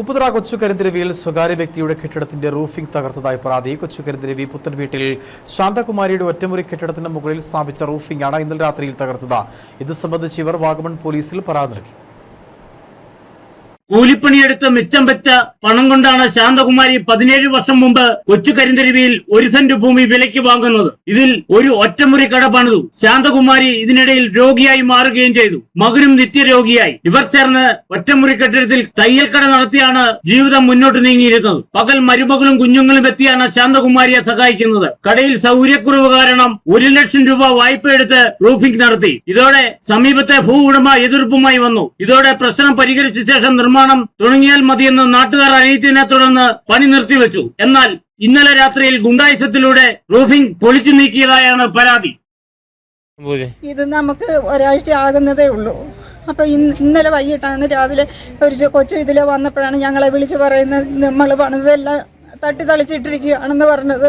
ഉപ്പുതറ കൊച്ചുകരിന്തിരവിയിൽ സ്വകാര്യ വ്യക്തിയുടെ കെട്ടിടത്തിന്റെ റൂഫിംഗ് തകർത്തതായി പരാതി. കൊച്ചുകരിന്തിരവി പുത്തൻ വീട്ടിൽ ശാന്തകുമാരിയുടെ ഒറ്റമുറി കെട്ടിടത്തിന്റെ മുകളിൽ സ്ഥാപിച്ച റൂഫിംഗാണ് ഇന്നലെ രാത്രിയിൽ തകർത്തത്. ഇത് സംബന്ധിച്ച് ഇവർ വാഗമൺ പോലീസിൽ പരാതി നൽകി. കൂലിപ്പണിയെടുത്ത് മിച്ചം വെച്ച പണം കൊണ്ടാണ് ശാന്തകുമാരി പതിനേഴ് വർഷം മുമ്പ് കൊച്ചു കരിന്തരുവിയിൽ ഒരു സെന്റ് ഭൂമി വിലയ്ക്ക് വാങ്ങുന്നത്. ഇതിൽ ഒരു ഒറ്റമുറി കട പണിതു. ശാന്തകുമാരി ഇതിനിടയിൽ രോഗിയായി മാറുകയും ചെയ്തു. മകനും നിത്യരോഗിയായി. ഇവർ ചേർന്ന് ഒറ്റമുറി കെട്ടിടത്തിൽ തയ്യൽ കട നടത്തിയാണ് ജീവിതം മുന്നോട്ട് നീങ്ങിയിരുന്നത്. പകൽ മരുമകളും കുഞ്ഞുങ്ങളും എത്തിയാണ് ശാന്തകുമാരിയെ സഹായിക്കുന്നത്. കടയിൽ സൗകര്യക്കുറവ് കാരണം ഒരു ലക്ഷം രൂപ വായ്പ എടുത്ത് റൂഫിംഗ് നടത്തി. ഇതോടെ സമീപത്തെ ഭൂ ഉടമ എതിർപ്പുമായി വന്നു. ഇതോടെ പ്രശ്നം പരിഹരിച്ച ശേഷം നിർമ്മാണം തുടങ്ങിയാൽ മതിയെന്ന് നാട്ടുകാർ അറിയിച്ചതിനെ തുടർന്ന് പണി നിർത്തിവെച്ചു. എന്നാൽ ഇന്നലെ രാത്രിയിൽ ഗുണ്ടായുസത്തിലൂടെ റൂഫിംഗ് പൊളിച്ചു നീക്കിയതായാണ് പരാതി. ഇത് നമുക്ക് ഒരാഴ്ച ആകുന്നതേ ഉള്ളൂ. അപ്പോൾ ഇന്ന് ഇന്നലെ വൈകിട്ടാണ് രാവിലെ ഒരു കൊച്ചു ഇതിൽ വന്നപ്പോഴാണ് ഞങ്ങളെ വിളിച്ചു പറയുന്നത് നമ്മൾ പണിതെല്ലാം തട്ടി തളിച്ചിട്ടിരിക്കുകയാണെന്ന് പറഞ്ഞത്.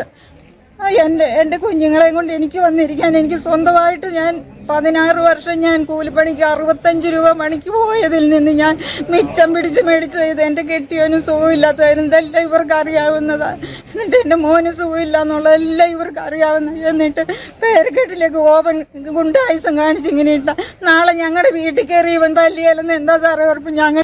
എന്റെ എന്റെ കുഞ്ഞുങ്ങളെയും കൊണ്ട് എനിക്ക് വന്നിരിക്കാൻ എനിക്ക് സ്വന്തമായിട്ട് ഞാൻ പതിനാറ് വർഷം ഞാൻ കൂലിപ്പണിക്ക് അറുപത്തഞ്ച് രൂപ പണിക്ക് പോയതിൽ നിന്ന് ഞാൻ മിച്ചം പിടിച്ച് മേടിച്ച് ചെയ്ത് എന്റെ കെട്ടിയോനും സുഖമില്ലാത്തതായിരുന്നു ഇതെല്ലാം ഇവർക്ക് അറിയാവുന്നതാണ് എന്നിട്ട് എന്റെ മോന് സുഖമില്ല എന്നുള്ളതെല്ലാം ഇവർക്ക് അറിയാവുന്ന എന്നിട്ട് പേരക്കെട്ടിലേക്ക് ഓപൻ ഗുണ്ടായുസം കാണിച്ച് ഇങ്ങനെ ഇട്ട നാളെ ഞങ്ങളുടെ വീട്ടിൽ കയറി ഇവൻ തല്ലിയാലെന്ന് എന്താ സാറേ ഉറപ്പ്? ഞങ്ങൾ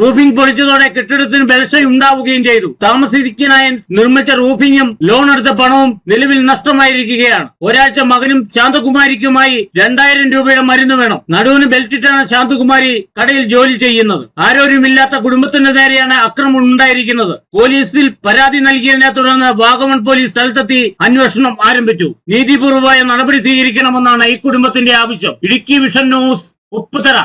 റൂഫിംഗ് പൊളിച്ചതോടെ കെട്ടിടത്തിന് ബലശയുണ്ടാവുകയും ചെയ്തു. താമസിക്കാനായി നിർമ്മിച്ച റൂഫിംഗും ലോൺ എടുത്ത പണവും നിലവിൽ നഷ്ടമായിരിക്കുകയാണ്. ഒരാഴ്ച മകനും ശാന്തകുമാരിക്കുമായി രണ്ടായിരം രൂപയുടെ മരുന്ന് വേണം. നടുവിന് ബെൽറ്റിട്ടാണ് ശാന്തകുമാരി കടയിൽ ജോലി ചെയ്യുന്നത്. ആരോരുമില്ലാത്ത കുടുംബത്തിന് നേരെയാണ് അക്രമം ഉണ്ടായിരിക്കുന്നത്. പോലീസിൽ പരാതി നൽകിയതിനെ തുടർന്ന് വാഗമൺ പോലീസ് സ്ഥലത്തെത്തി അന്വേഷണം ആരംഭിച്ചു. നീതിപൂർവമായ നടപടി സ്വീകരിക്കണമെന്നാണ് ഈ കുടുംബത്തിന്റെ ആവശ്യം. Idukki vision news Upputhara.